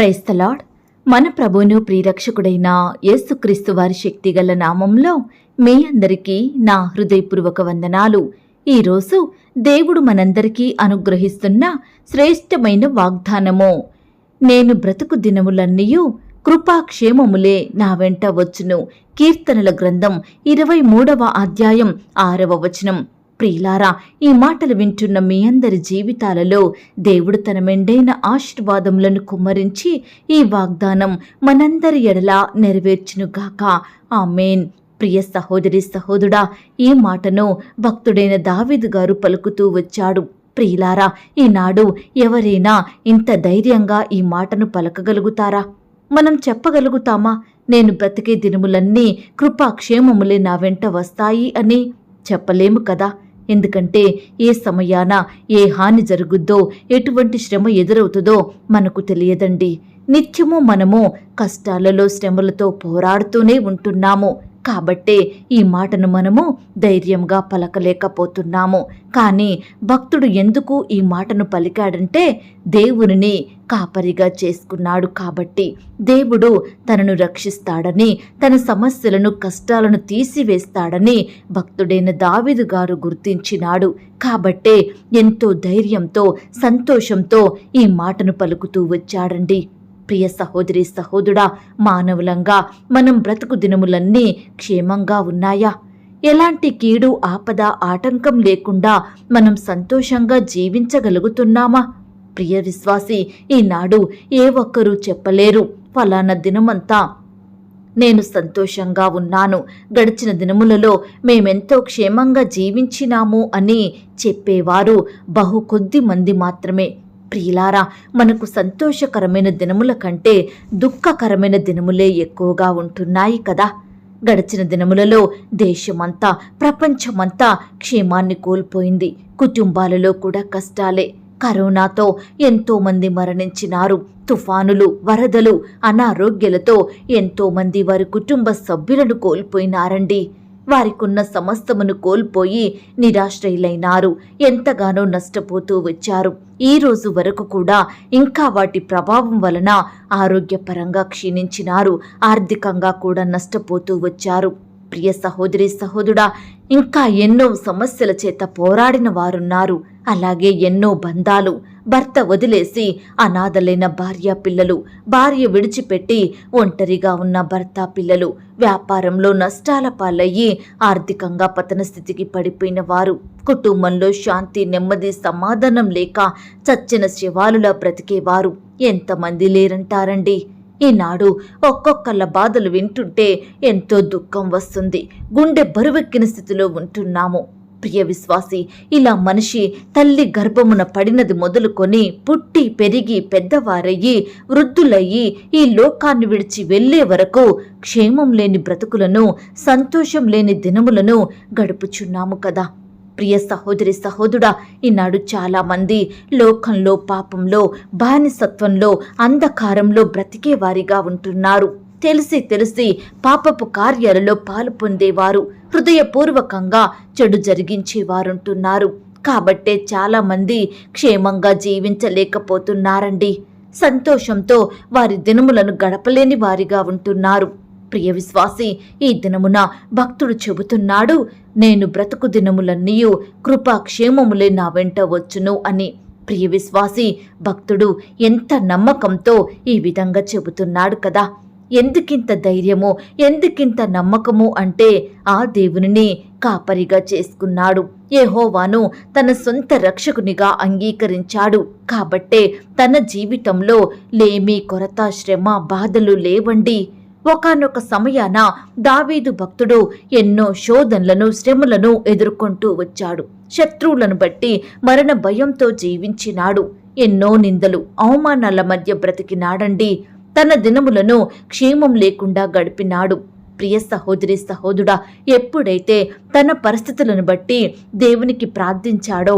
Praise the Lord మన ప్రభువును ప్రియరక్షకుడైన యేసుక్రీస్తు వారి శక్తిగల నామంలో మీ అందరికీ నా హృదయపూర్వక వందనాలు. ఈరోజు దేవుడు మనందరికీ అనుగ్రహిస్తున్న శ్రేష్టమైన వాగ్దానము. నేను బ్రతుకు దినములన్నీయు కృపాక్షేమములే నా వెంట వచ్చును. కీర్తనల గ్రంథం ఇరవై మూడవ అధ్యాయం ఆరవ వచనం. ప్రియులారా ఈ మాటలు వింటున్న మీ అందరి జీవితాలలో దేవుడు తన మెండైన ఆశీర్వాదములను కుమ్మరించి ఈ వాగ్దానం మనందరి ఎడలా నెరవేర్చునుగాక. ఆమెన్. ప్రియ సహోదరి సహోదరుడా ఈ మాటను భక్తుడైన దావీదు గారు పలుకుతూ వచ్చాడు. ప్రియులారా ఈనాడు ఎవరైనా ఇంత ధైర్యంగా ఈ మాటను పలకగలుగుతారా? మనం చెప్పగలుగుతామా? నేను బ్రతికే దినములన్నీ కృపాక్షేమములే నా వెంట వస్తాయి అని చెప్పలేము కదా? ఎందుకంటే ఏ సమయాన ఏ హాని జరుగుద్దో ఎటువంటి శ్రమ ఎదురవుతుందో మనకు తెలియదండి. నిత్యము మనము కష్టాలలో శ్రమలతో పోరాడుతూనే ఉంటున్నాము. కాబట్టే ఈ మాటను మనము ధైర్యంగా పలకలేకపోతున్నాము. కానీ భక్తుడు ఎందుకు ఈ మాటను పలికాడంటే దేవునిని కాపరిగా చేసుకున్నాడు కాబట్టి. దేవుడు తనను రక్షిస్తాడని తన సమస్యలను కష్టాలను తీసివేస్తాడని భక్తుడైన దావిదు గారు గుర్తించినాడు. కాబట్టే ఎంతో ధైర్యంతో సంతోషంతో ఈ మాటను పలుకుతూ వచ్చాడండి. ప్రియ సహోదరి సహోదరుడా మానవులంగా మనం బ్రతుకు దినములన్నీ క్షేమంగా ఉన్నాయా? ఎలాంటి కీడు ఆపద ఆటంకం లేకుండా మనం సంతోషంగా జీవించగలుగుతున్నామా? ప్రియ విశ్వాసి ఈనాడు ఏ ఒక్కరూ చెప్పలేరు. ఫలానా దినమంతా నేను సంతోషంగా ఉన్నాను. గడిచిన దినములలో మేమెంతో క్షేమంగా జీవించినాము అని చెప్పేవారు బహు కొద్ది మంది మాత్రమే. ప్రియులారా మనకు సంతోషకరమైన దినముల కంటే దుఃఖకరమైన దినములే ఎక్కువగా ఉంటున్నాయి కదా. గడిచిన దినములలో దేశమంతా ప్రపంచమంతా క్షేమాన్ని కోల్పోయింది. కుటుంబాలలో కూడా కష్టాలే. కరోనాతో ఎంతోమంది మరణించినారు. తుఫానులు వరదలు అనారోగ్యాలతో ఎంతోమంది వారి కుటుంబ సభ్యులను కోల్పోయినారండి. వారికున్న సమస్తమును కోల్పోయి నిరాశ్రయులైనారు. ఎంతగానో నష్టపోతూ వచ్చారు. ఈ రోజు వరకు కూడా ఇంకా వాటి ప్రభావం వలన ఆరోగ్యపరంగా క్షీణించినారు. ఆర్థికంగా కూడా నష్టపోతూ వచ్చారు. ప్రియ సహోదరి సహోదరుడా ఇంకా ఎన్నో సమస్యల చేత పోరాడిన వారున్నారు. అలాగే ఎన్నో బంధాలు భర్త వదిలేసి అనాథలైన భార్య పిల్లలు భార్య విడిచిపెట్టి ఒంటరిగా ఉన్న భర్త పిల్లలు వ్యాపారంలో నష్టాల పాలయ్యి ఆర్థికంగా పతన స్థితికి పడిపోయిన వారు. కుటుంబంలో శాంతి నెమ్మది సమాధానం లేక చచ్చిన శివాలులా బ్రతికేవారు. ఎంతమంది లేరంటారండి? ఈనాడు ఒక్కొక్కళ్ళ బాధలు వింటుంటే ఎంతో దుఃఖం వస్తుంది. గుండె బరువెక్కిన స్థితిలో ఉంటున్నాము. ప్రియ విశ్వాసి ఇలా మనిషి తల్లి గర్భమున పడినది మొదలుకొని పుట్టి పెరిగి పెద్దవారయ్యి వృద్ధులయ్యి ఈ లోకాన్ని విడిచి వెళ్ళే వరకు క్షేమం లేని బ్రతుకులను సంతోషం లేని దినములను గడుపుచున్నాము కదా. ప్రియ సహోదరి సహోదరుడా ఈనాడు చాలామంది లోకంలో పాపంలో బానిసత్వంలో అంధకారంలో బ్రతికే వారిగా ఉంటున్నారు. తెలిసి తెలిసి పాపపు కార్యాలలో పాలు పొందేవారు హృదయపూర్వకంగా చెడు జరిగించేవారుంటున్నారు. కాబట్టే చాలా మంది క్షేమంగా జీవించలేకపోతున్నారండి. సంతోషంతో వారి దినములను గడపలేని వారిగా ఉంటున్నారు. ప్రియ విశ్వాసి ఈ దినమున భక్తుడు చెబుతున్నాడు నేను బ్రతుకు దినములన్నీయు కృపాక్షేమములే నా వెంట వచ్చును అని. ప్రియ విశ్వాసి భక్తుడు ఎంత నమ్మకంతో ఈ విధంగా చెబుతున్నాడు కదా. ఎందుకింత ధైర్యము ఎందుకింత నమ్మకము అంటే ఆ దేవునిని కాపరిగా చేసుకున్నాడు. యెహోవాను తన సొంత రక్షకునిగా అంగీకరించాడు. కాబట్టే తన జీవితంలో లేమి కొరత శ్రమ బాధలు లేవండి. ఒకనొక సమయాన దావీదు భక్తుడు ఎన్నో శోధనలను శ్రమలను ఎదుర్కొంటూ వచ్చాడు. శత్రువులను బట్టి మరణ భయంతో జీవించినాడు. ఎన్నో నిందలు అవమానాల మధ్య బ్రతికినాడండి. తన దినములను క్షేమం లేకుండా గడిపినాడు. ప్రియ సహోదరి సహోదుడా ఎప్పుడైతే తన పరిస్థితులను బట్టి దేవునికి ప్రార్థించాడో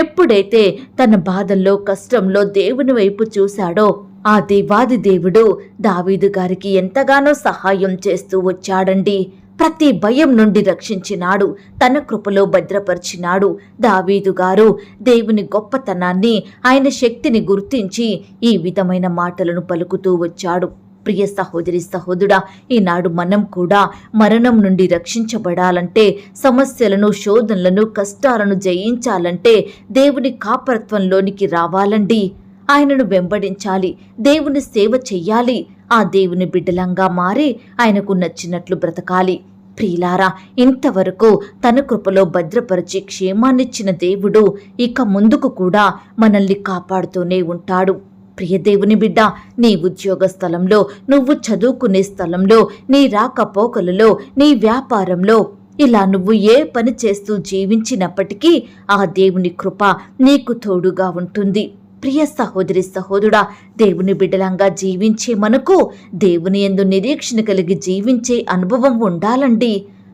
ఎప్పుడైతే తన బాధల్లో కష్టంలో దేవుని వైపు చూశాడో ఆ దేవాది దేవుడు దావీదు గారికి ఎంతగానో సహాయం చేస్తూ వచ్చాడండి. ప్రతి భయం నుండి రక్షించినాడు తన కృపలో భద్రపరిచినాడు. దావీదు గారు దేవుని గొప్పతనాన్ని ఆయన శక్తిని గుర్తించి ఈ విధమైన మాటలను పలుకుతూ వచ్చాడు. ప్రియ సహోదరి సహోదరుడా ఈనాడు మనం కూడా మరణం నుండి రక్షించబడాలంటే సమస్యలను శోధనలను కష్టాలను జయించాలంటే దేవుని కాపరత్వంలోనికి రావాలండి. ఆయనను వెంబడించాలి దేవుని సేవ చెయ్యాలి ఆ దేవుని బిడ్డలంగా మారి ఆయనకు నచ్చినట్లు బ్రతకాలి. ప్రియులారా ఇంతవరకు తన కృపలో భద్రపరిచి క్షేమాన్నిచ్చిన దేవుడు ఇక ముందుకు కూడా మనల్ని కాపాడుతూనే ఉంటాడు. ప్రియ దేవుని బిడ్డ నీ ఉద్యోగ స్థలంలో నువ్వు చదువుకునే స్థలంలో నీ రాకపోకలలో నీ వ్యాపారంలో ఇలా నువ్వు ఏ పని చేస్తూ జీవించినప్పటికీ ఆ దేవుని కృప నీకు తోడుగా ఉంటుంది. ప్రియ సహోదరి సహోదరుడా దేవుని బిడ్డలంగా జీవించే మనకు దేవుని ఎందు నిరీక్షణ కలిగి జీవించే అనుభవం ఉండాలండి.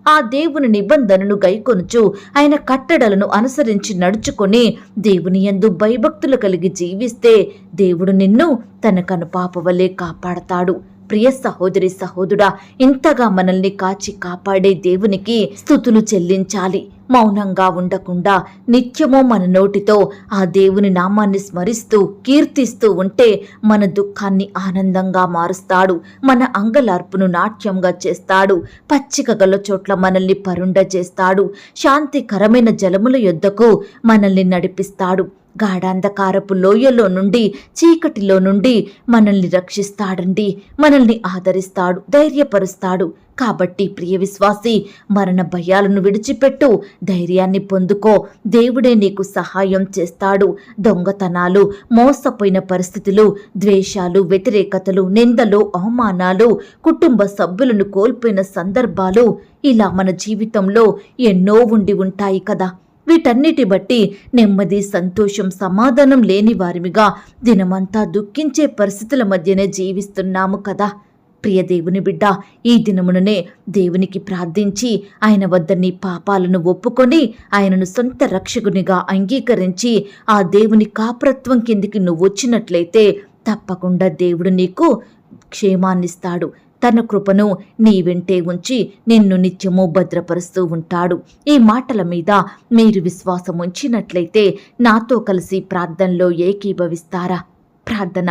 ఆ దేవుని నిబంధనను గైకొనుచు ఆయన కట్టడలను అనుసరించి నడుచుకొని దేవుని యందు భయభక్తులు కలిగి జీవిస్తే దేవుడు నిన్ను తన కనుపాపవలే కాపాడతాడు. ప్రియ సహోదరి సహోదరుడా ఇంతగా మనల్ని కాచి కాపాడే దేవునికి స్థుతులు చెల్లించాలి. మౌనంగా ఉండకుండా నిత్యము మన నోటితో ఆ దేవుని నామాన్ని స్మరిస్తూ కీర్తిస్తూ ఉంటే మన దుఃఖాన్ని ఆనందంగా మారుస్తాడు. మన అంగలార్పును నాట్యంగా చేస్తాడు. పచ్చిక గల చోట్ల మనల్ని పరుండ చేస్తాడు శాంతికరమైన జలముల యొద్దకు మనల్ని నడిపిస్తాడు. గాఢాంధకారపు లోయలో నుండి చీకటిలో నుండి మనల్ని రక్షిస్తాడండి. మనల్ని ఆదరిస్తాడు ధైర్యపరుస్తాడు. కాబట్టి ప్రియ విశ్వాసి మరణ భయాలను విడిచిపెట్టు ధైర్యాన్ని పొందుకో. దేవుడే నీకు సహాయం చేస్తాడు. దొంగతనాలు మోసపోయిన పరిస్థితులు ద్వేషాలు వ్యతిరేకతలు నిందలు అవమానాలు కుటుంబ సభ్యులను కోల్పోయిన సందర్భాలు ఇలా మన జీవితంలో ఎన్నో ఉండి ఉంటాయి కదా. వీటన్నిటి బట్టి నెమ్మది సంతోషం సమాధానం లేని వారిమిగా దినమంతా దుఃఖించే పరిస్థితుల మధ్యనే జీవిస్తున్నాము కదా. ప్రియ దేవుని బిడ్డ ఈ దినముననే దేవునికి ప్రార్థించి ఆయన వద్ద నీ పాపాలను ఒప్పుకొని ఆయనను సొంత రక్షకునిగా అంగీకరించి ఆ దేవుని కాపరత్వం కిందికి నువ్వు వచ్చినట్లయితే తప్పకుండా దేవుడు నీకు క్షేమాన్నిస్తాడు. తన కృపను నీ వెంటే ఉంచి నిన్ను నిత్యము భద్రపరుస్తూ ఉంటాడు. ఈ మాటల మీద మీరు విశ్వాసం ఉంచినట్లయితే నాతో కలిసి ప్రార్థనలో ఏకీభవిస్తారా? ప్రార్థన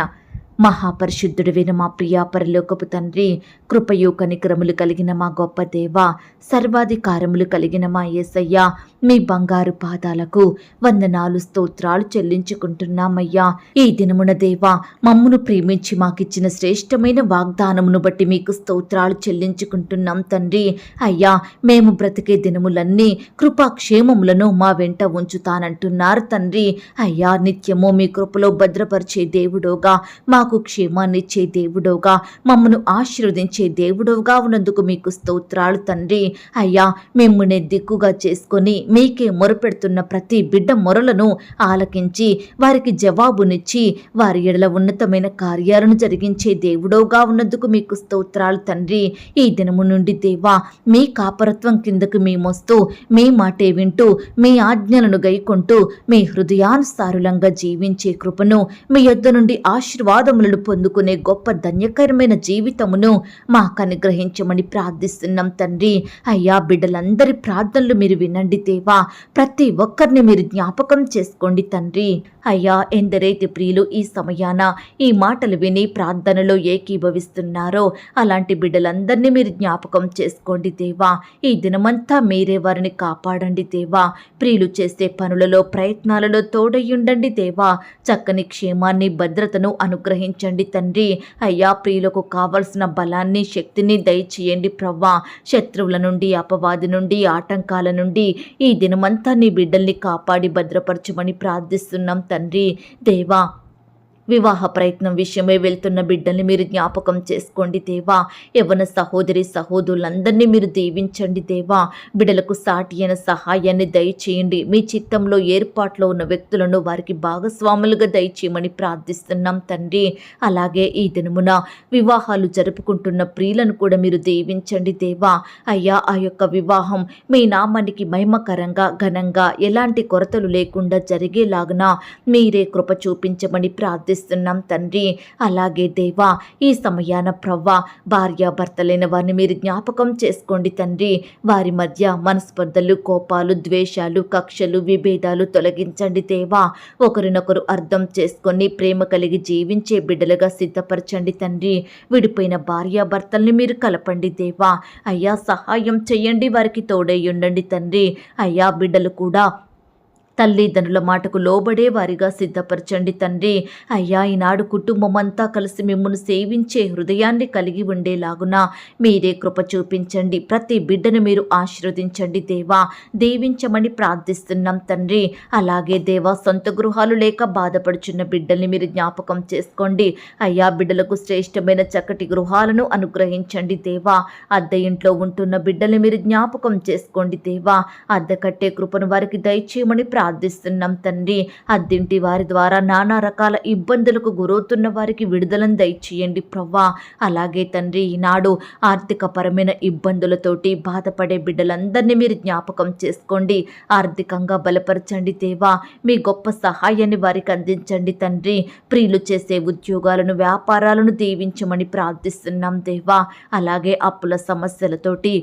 మహాపరిశుద్ధుడివైన మా ప్రియా పరలోకపు తండ్రి. కృపయు కనికరములు కలిగిన మా గొప్ప దేవ. సర్వాధికారములు కలిగిన మా యేసయ్య మీ బంగారు పాదాలకు వందనాలు స్తోత్రాలు చెల్లించుకుంటున్నామయ్యా. ఈ దినమున దేవా మమ్మును ప్రేమించి మాకిచ్చిన శ్రేష్టమైన వాగ్దానమును బట్టి మీకు స్తోత్రాలు చెల్లించుకుంటున్నాం తండ్రి. అయ్యా మేము బ్రతికే దినములన్నీ కృపాక్షేమములను మా వెంట ఉంచుతానంటున్నారు తండ్రి. అయ్యా నిత్యము మీ కృపలో భద్రపరిచే దేవుడోగా. మాకు క్షేమాన్నిచ్చే దేవుడోగా మమ్మను ఆశీర్వదించే దేవుడోగా ఉన్నందుకు మీకు స్తోత్రాలు తండ్రి. అయ్యా మిమ్మల్ని దిక్కుగా చేసుకొని మీకే మొరపెడుతున్న ప్రతి బిడ్డ మొరలను ఆలకించి వారికి జవాబునిచ్చి వారి ఎడల ఉన్నతమైన కార్యాలను జరిగించే దేవుడోగా ఉన్నందుకు మీకు స్తోత్రాలు తండ్రి. ఈ దినము నుండి దేవా మీ కాపరత్వం కిందకు మేమొస్తూ మీ మాటే వింటూ మీ ఆజ్ఞలను గైకొంటూ మీ హృదయానుసారులంగా జీవించే కృపను మీ యొద్ద నుండి ఆశీర్వాదం ఆశీర్వాదములను పొందుకునే గొప్ప ధన్యకరమైన జీవితమును మాకు అనుగ్రహించమని ప్రార్థిస్తున్నాం తండ్రి. అయ్యా బిడ్డలందరి ప్రార్థనలు మీరు వినండి దేవా. ప్రతి ఒక్కరిని మీరు జ్ఞాపకం చేసుకోండి తండ్రి. అయ్యా ఎందరైతే ప్రియులు ఈ సమయాన ఈ మాటలు విని ప్రార్థనలో ఏకీభవిస్తున్నారో అలాంటి బిడ్డలందరినీ మీరు జ్ఞాపకం చేసుకోండి దేవా. ఈ దినమంతా మీరే వారిని కాపాడండి దేవా. ప్రియులు చేసే పనులలో ప్రయత్నాలలో తోడయ్యుండండి దేవా. చక్కని క్షేమాన్ని భద్రతను అనుగ్రహించండి తండ్రి. అయ్యా ప్రియులకు కావలసిన బలాన్ని శక్తిని దయచేయండి ప్రవ్వా. శత్రువుల నుండి అపవాది నుండి ఆటంకాల నుండి ఈ దినమంతా నీ బిడ్డల్ని కాపాడి భద్రపరచమని ప్రార్థిస్తున్నాం తండ్రి దేవా వివాహ ప్రయత్నం విషయమై వెళ్తున్న బిడ్డల్ని మీరు జ్ఞాపకం చేసుకోండి దేవా. యవన సహోదరి సహోదరులందరినీ మీరు దీవించండి దేవా. బిడ్డలకు సాటి అయిన సహాయాన్ని దయచేయండి. మీ చిత్తంలో ఏర్పాట్లో ఉన్న వ్యక్తులను వారికి భాగస్వాములుగా దయచేయమని ప్రార్థిస్తున్నాం తండ్రి. అలాగే ఈ దినమున వివాహాలు జరుపుకుంటున్న ప్రియులను కూడా మీరు దీవించండి దేవా. అయ్యా ఆ యొక్క వివాహం మీ నామానికి మహిమకరంగా ఘనంగా ఎలాంటి కొరతలు లేకుండా జరిగేలాగున మీరే కృప చూపించమని ప్రార్థిస్తున్నాం ప్రార్థిస్తున్నాం తండ్రి. అలాగే దేవా ఈ సమయాన ప్రవ్వ భార్యాభర్తలైన వారిని మీరు జ్ఞాపకం చేసుకోండి తండ్రి. వారి మధ్య మనస్పర్ధలు కోపాలు ద్వేషాలు కక్షలు విభేదాలు తొలగించండి దేవా. ఒకరినొకరు అర్థం చేసుకొని ప్రేమ కలిగి జీవించే బిడ్డలుగా సిద్ధపరచండి తండ్రి. విడిపోయిన భార్యాభర్తల్ని మీరు కలపండి దేవా. అయ్యా సహాయం చేయండి వారికి తోడై ఉండండి తండ్రి. అయ్యా బిడ్డలు కూడా తల్లిదండ్రుల మాటకు లోబడే వారిగా సిద్ధపరచండి తండ్రి. అయ్యా ఈనాడు కుటుంబం అంతా కలిసి మిమ్మల్ని సేవించే హృదయాన్ని కలిగి ఉండేలాగున మీరే కృప చూపించండి. ప్రతి బిడ్డను మీరు ఆశీర్వదించండి దేవా. దీవించమని ప్రార్థిస్తున్నాం తండ్రి. అలాగే దేవా సొంత గృహాలు లేక బాధపడుచున్న బిడ్డల్ని మీరు జ్ఞాపకం చేసుకోండి. అయ్యా బిడ్డలకు శ్రేష్టమైన చక్కటి గృహాలను అనుగ్రహించండి దేవా. అద్దె ఇంట్లో ఉంటున్న బిడ్డల్ని మీరు జ్ఞాపకం చేసుకోండి దేవా. అద్దె కట్టే కృపను వారికి దయచేయమని ప్రార్థిస్తున్నాం తండ్రి. అద్దింటి వారి ద్వారా నానా రకాల ఇబ్బందులకు గురవుతున్న వారికి విడుదలను దయచేయండి ప్రవ్వా. అలాగే తండ్రి ఈనాడు ఆర్థిక పరమైన ఇబ్బందులతోటి బాధపడే బిడ్డలందరినీ మీరు జ్ఞాపకం చేసుకోండి. ఆర్థికంగా బలపరచండి దేవా. మీ గొప్ప సహాయాన్ని వారికి అందించండి తండ్రి. ప్రియులు చేసే ఉద్యోగాలను వ్యాపారాలను దీవించమని ప్రార్థిస్తున్నాం దేవా. అలాగే అప్పుల సమస్యలతోటి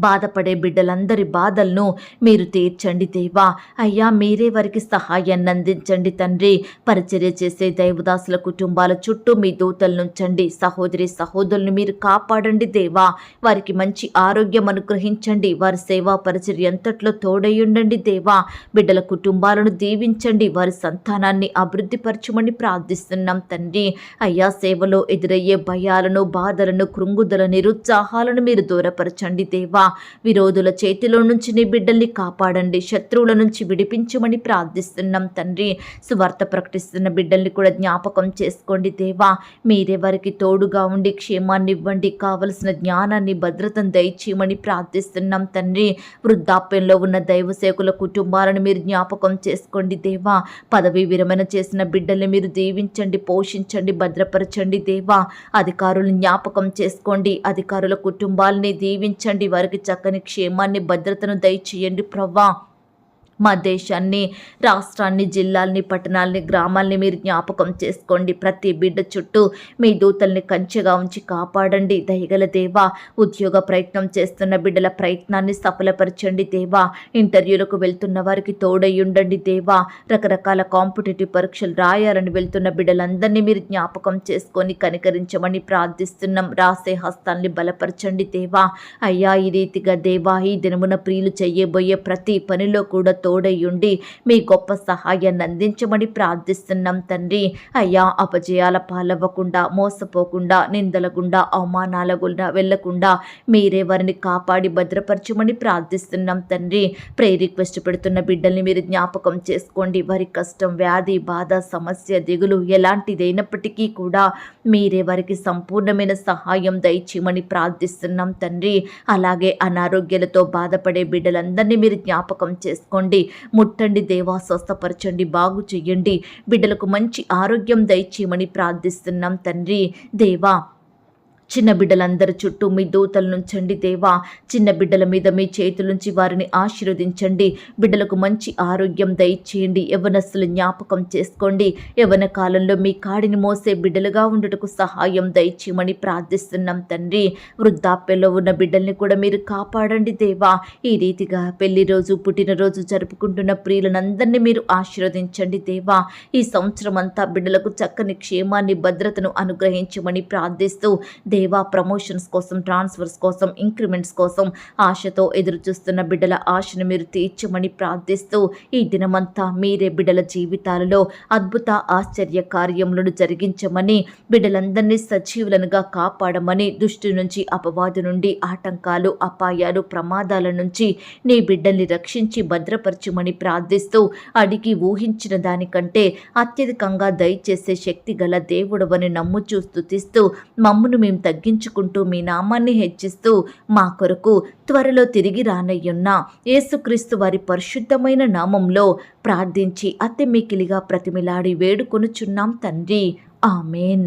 బాధపడే బిడ్డలందరి బాధలను మీరు తీర్చండి దేవా. అయ్యా మీరే వారికి సహాయాన్ని అందించండి తండ్రి. పరిచర్య చేసే దైవదాసుల కుటుంబాల చుట్టూ మీ దూతలు నుంచండి సహోదరి సహోదరులను మీరు కాపాడండి దేవా. వారికి మంచి ఆరోగ్యం అనుగ్రహించండి. వారి సేవా పరిచర్య ఎంతట్లో తోడయ్యుండండి దేవా. బిడ్డల కుటుంబాలను దీవించండి. వారి సంతానాన్ని అభివృద్ధిపరచమని ప్రార్థిస్తున్నాం తండ్రి. అయ్యా సేవలో ఎదురయ్యే భయాలను బాధలను కృంగుదల నిరుత్సాహాలను మీరు దూరపరచండి దేవా. విరోధుల చేతిలో నుంచి నీ బిడ్డల్ని కాపాడండి. శత్రువుల నుంచి విడిపించమని ప్రార్థిస్తున్నాం తండ్రి. సువార్త ప్రకటిస్తున్న బిడ్డల్ని కూడా జ్ఞాపకం చేసుకోండి దేవా. మీరే వారికి తోడుగా ఉండి క్షేమాన్ని ఇవ్వండి కావలసిన జ్ఞానాన్ని భద్రతను దయచేయమని ప్రార్థిస్తున్నాం తండ్రి. వృద్ధాప్యంలో ఉన్న దైవ సేకుల కుటుంబాలను మీరు జ్ఞాపకం చేసుకోండి దేవా. పదవీ విరమణ చేసిన బిడ్డల్ని మీరు దీవించండి పోషించండి భద్రపరచండి దేవా. అధికారులు జ్ఞాపకం చేసుకోండి అధికారుల కుటుంబాలని దీవించండి వారికి చక్కని క్షేమాన్ని భద్రతను దయచేయండి ప్రవ్వా మా దేశాన్ని రాష్ట్రాన్ని జిల్లాల్ని పట్టణాలని గ్రామాల్ని మీరు జ్ఞాపకం చేసుకోండి. ప్రతి బిడ్డ చుట్టూ మీ దూతల్ని కంచెగా ఉంచి కాపాడండి. దయగల దేవా ఉద్యోగ ప్రయత్నం చేస్తున్న బిడ్డల ప్రయత్నాన్ని సఫలపరచండి దేవా. ఇంటర్వ్యూలకు వెళ్తున్న వారికి తోడై ఉండండి దేవా. రకరకాల కాంపిటేటివ్ పరీక్షలు రాయాలని వెళ్తున్న బిడ్డలందరినీ మీరు జ్ఞాపకం చేసుకొని కనికరించమని ప్రార్థిస్తున్నాం. రాసే హస్తాల్ని బలపరచండి దేవా. అయ్యా ఈ రీతిగా దేవా ఈ దినమున ప్రియులు చెయ్యబోయే ప్రతి పనిలో కూడా తోడయ్యుండి మీ గొప్ప సహాయాన్ని అందించమని ప్రార్థిస్తున్నాం తండ్రి. అయ్యా అపజయాల పాలవ్వకుండా మోసపోకుండా నిందల గుండా అవమానాల గుండా వెళ్ళకుండా మీరే వారిని కాపాడి భద్రపరచమని ప్రార్థిస్తున్నాం తండ్రి. ప్రే రిక్వెస్ట్ పెడుతున్న బిడ్డల్ని మీరు జ్ఞాపకం చేసుకోండి. వారి కష్టం వ్యాధి బాధ సమస్య దిగులు ఎలాంటిదైనప్పటికీ కూడా మీరే వారికి సంపూర్ణమైన సహాయం దయచేయమని ప్రార్థిస్తున్నాం తండ్రి. అలాగే అనారోగ్యాలతో బాధపడే బిడ్డలందరినీ మీరు జ్ఞాపకం చేసుకోండి. ముట్టండి దేవా స్వస్థపరచండి బాగు చెయ్యండి బిడ్డలకు మంచి ఆరోగ్యం దయచేయమని ప్రార్థిస్తున్నాం తండ్రి. దేవా చిన్న బిడ్డలందరి చుట్టూ మీ దూతలు నుంచండి దేవా చిన్న బిడ్డల మీద మీ చేతులుంచి వారిని ఆశీర్వదించండి. బిడ్డలకు మంచి ఆరోగ్యం దయచేయండి. యవనస్తులు జ్ఞాపకం చేసుకోండి. యవన కాలంలో మీ కాడిని మోసే బిడ్డలుగా ఉండటకు సహాయం దయచేయమని ప్రార్థిస్తున్నాం తండ్రి. వృద్ధాప్యంలో ఉన్న బిడ్డల్ని కూడా మీరు కాపాడండి దేవా. ఈ రీతిగా పెళ్ళి రోజు పుట్టినరోజు జరుపుకుంటున్న ప్రియులనందరినీ మీరు ఆశీర్వదించండి దేవా. ఈ సంవత్సరం అంతా బిడ్డలకు చక్కని క్షేమాన్ని భద్రతను అనుగ్రహించమని ప్రార్థిస్తూ దేవా ప్రమోషన్స్ కోసం ట్రాన్స్ఫర్స్ కోసం ఇంక్రిమెంట్స్ కోసం ఆశతో ఎదురు చూస్తున్న బిడ్డల ఆశను మీరు తీర్చమని ప్రార్థిస్తూ ఈ దినమంతా మీరే బిడ్డల జీవితాలలో అద్భుత ఆశ్చర్య కార్యములను జరిగించమని బిడ్డలందరినీ సజీవులనుగా కాపాడమని దుష్టి నుంచి అపవాదు నుండి ఆటంకాలు అపాయాలు ప్రమాదాల నుంచి నీ బిడ్డల్ని రక్షించి భద్రపరచమని ప్రార్థిస్తూ అడిగి ఊహించిన దానికంటే అత్యధికంగా దయచేసే శక్తి గల దేవుడవని నమ్ముచూ స్తుతిస్తూ మమ్మును మేము తగ్గించుకుంటూ మీ నామాన్ని హెచ్చిస్తూ మా కొరకు త్వరలో తిరిగి రానయ్యున్న యేసుక్రీస్తు వారి పరిశుద్ధమైన నామంలో ప్రార్థించి అతి మికిలిగా ప్రతిమిలాడి వేడుకొనుచున్నాం తండ్రి. ఆమెన్.